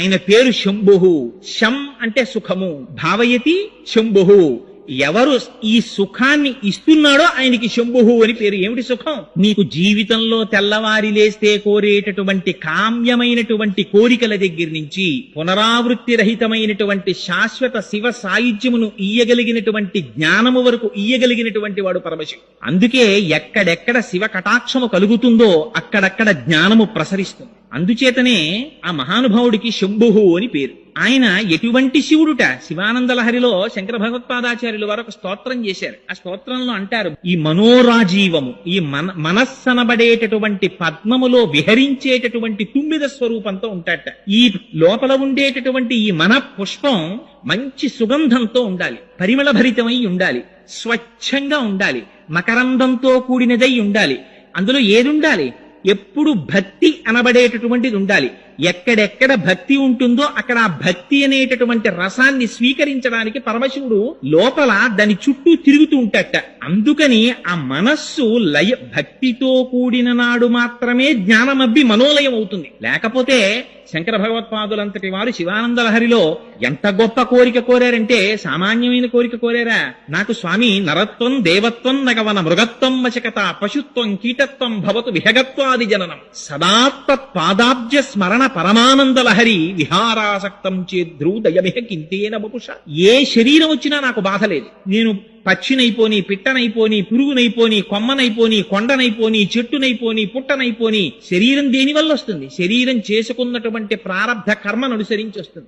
ఆయన పేరు శంభు శం అంటే సుఖము. భావయతి శంభు ఎవరు ఈ సుఖాన్ని ఇస్తున్నాడో ఆయనకి శంభు అని పేరు. ఏమిటి సుఖం? నీకు జీవితంలో తెల్లవారి లేస్తే కోరేటటువంటి కామ్యమైనటువంటి కోరికల దగ్గర నుంచి పునరావృత్తి రహితమైనటువంటి శాశ్వత శివ సాయుధ్యమును ఇయ్యగలిగినటువంటి జ్ఞానము వరకు ఇయ్యగలిగినటువంటి వాడు పరమశివుడు అందుకే ఎక్కడెక్కడ శివ కటాక్షము కలుగుతుందో అక్కడక్కడ జ్ఞానము ప్రసరిస్తుంది. అందుచేతనే ఆ మహానుభావుడికి శంభుహు అని పేరు. ఆయన ఎటువంటి శివుడుట? శివానందలహరిలో శంకర భగవత్పాదాచార్యులు వారు ఒక స్తోత్రం చేశారు. ఆ స్తోత్రంలో అంటారు ఈ మనోరాజీవము ఈ మన మనస్సనబడేటటువంటి పద్మములో విహరించేటటువంటి తుమ్మిద స్వరూపంతో ఉంటాడట. ఈ లోపల ఉండేటటువంటి ఈ మన పుష్పం మంచి సుగంధంతో ఉండాలి పరిమళ భరితమై ఉండాలి స్వచ్ఛంగా ఉండాలి మకరందంతో కూడినదై ఉండాలి. అందులో ఏది ఉండాలి ఎప్పుడు భక్తి అనబడేటటువంటిది ఉండాలి. ఎక్కడెక్కడ భక్తి ఉంటుందో అక్కడ ఆ భక్తి అనేటటువంటి రసాన్ని స్వీకరించడానికి పరమశివుడు లోపల దాని చుట్టూ తిరుగుతూ ఉంటాట అందుకని ఆ మనస్సు లయ భక్తితో కూడిన నాడు మాత్రమే జ్ఞానమబ్బి మనోలయం అవుతుంది. లేకపోతే శంకర భగవత్పాదులంతటి వారు శివానంద లహరిలో ఎంత గొప్ప కోరిక కోరారంటే సామాన్యమైన కోరిక కోరారా? నాకు స్వామి నరత్వం దేవత్వం నగవన మృగత్వం వశకత పశుత్వం కీటత్వం భవతు విహగత్వాది జననం. సదాత్త పాదాబ్జ స్మరణ పరమానంద లహరి విహారాసక్తం చేద్రూదయమిహ కింతేన బపుష ఏ శరీరం వచ్చినా నాకు బాధ లేదు. నేను పచ్చినైపోని పిట్టనైపోని పురుగునైపోని కొమ్మనైపోని కొండనైపోని చెట్టునైపోని పుట్టనైపోని శరీరం దేని వల్ల వస్తుంది? శరీరం చేసుకున్నటువంటి ప్రారంభ కర్మను అనుసరించి వస్తుంది.